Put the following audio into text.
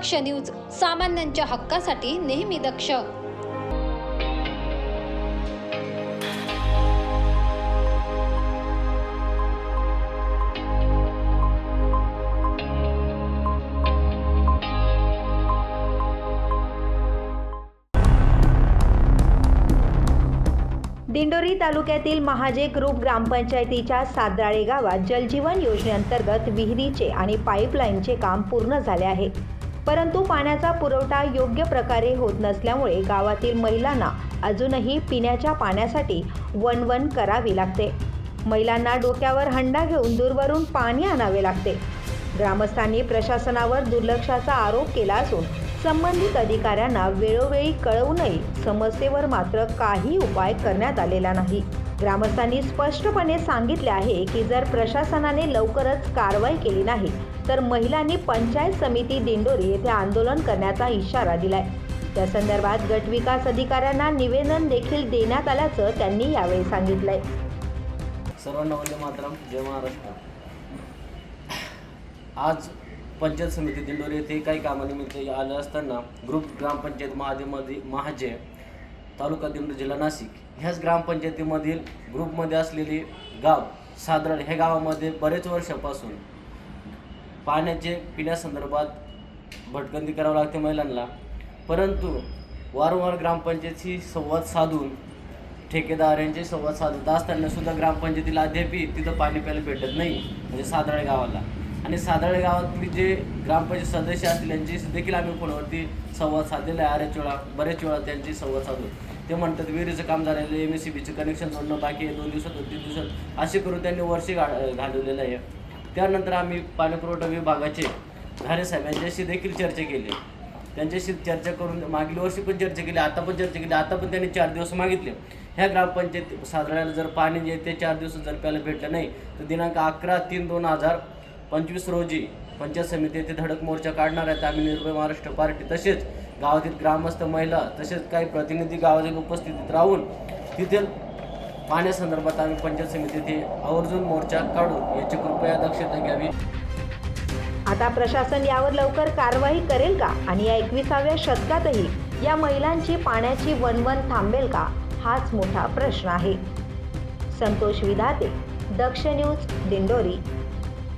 दक्ष news सामान्यांच्या हक्कासाठी नेहमी दक्ष. दिंडोरी तालुक्यातील महाजे ग्रुप ग्रामपंचायतीच्या सादराळे गावात जलजीवन योजनेअंतर्गत विहिरीचे आणि पाईपलाईनचे काम पूर्ण झाले आहे. परंतु पाण्याचा पुरवठा योग्य प्रकारे होत नसल्यामुळे गावातील महिलांना अजूनही पिण्याच्या पाण्यासाठी वणवण करावी लागते. महिलांना डोक्यावर हंडा घेऊन दूरवरून पाणी आणावे लागते. ग्रामस्थांनी प्रशासनावर दुर्लक्षाचा आरोप केला असून संबंधित अधिकाऱ्यांना वेळोवेळी कळवूनही समस्येवर मात्र काही उपाय करण्यात आलेला नाही. ग्रामस्थांनी स्पष्टपणे सांगितले आहे की जर प्रशासनाने लवकरच कारवाई केली नाही तर महिलांनी पंचायत समिती दिंडोरी येथे आंदोलन करण्याचा इशारा दिलाय. त्या संदर्भात गटविकास अधिकाऱ्यांना निवेदन देखील देण्यात आल्याचं त्यांनी यावेळी सांगितलंय. सर्वांना वंदे मातरम. जय महाराष्ट्र. आज पंचायत समिती दिंडोरी येथे काही कामानिमित्त आलं असताना ग्रुप ग्रामपंचायत महादेमध्ये महाजे तालुका दिंडोरी जिल्हा नाशिक ह्याच ग्रामपंचायतीमधील ग्रुपमध्ये असलेले गाव सादरड ह्या गावामध्ये बरेच वर्षापासून पाण्याचे पिण्यासंदर्भात भटकंती करावं लागते महिलांना. परंतु वारंवार ग्रामपंचायतशी संवाद साधून ठेकेदार यांचे संवाद साधत असताना सुद्धा ग्रामपंचायतीला अद्यापही तिथं पाणी प्यायला भेटत नाही म्हणजे साधारण गावाला. आणि सादळे गावातली जे ग्रामपंचायत सदस्य असतील यांची देखील आम्ही फोनवरती संवाद साधलेला आहे. अरेच वेळा बरेच वेळा त्यांची संवाद साधू ते म्हणतात विहिरीचं काम झालेलं एम एस सी बीचं कनेक्शन जोडणं बाकी आहे दोन दिवसात तीन दिवसात. असे करून त्यांनी वर्षी घा घालवलेलं आहे. त्यानंतर आम्ही पाणीपुरवठा विभागाचे धारे साहेब यांच्याशी देखील चर्चा केली. त्यांच्याशी चर्चा करून मागील वर्षी पण चर्चा केली आता पण चर्चा केली. आता पण त्यांनी चार दिवस मागितले. ह्या ग्रामपंचायत साधारण जर पाणी जे ते चार दिवस जर प्यायला भेटलं नाही तर दिनांक अकरा तीन दोन हजार पंचवीस रोजी पंचायत समिती येथे धडक मोर्चा काढणार आहेत. आम्ही निर्भय महाराष्ट्र पार्टी तसेच गावातील ग्रामस्थ महिला तसेच काही प्रतिनिधी गावातील उपस्थितीत राहून तिथील पाण्यासंदर्भात आम्ही पंचायत समिती येथे आवर्जून मोर्चा काढू याची कृपया दक्षता घ्यावी. आता प्रशासन यावर लवकर कारवाई करेल का? आणि या एकविसाव्या शतकातही या महिलांची पाण्याची वणवण थांबेल का? हाच मोठा प्रश्न आहे. संतोष विधाते दक्ष न्यूज दिंडोरी.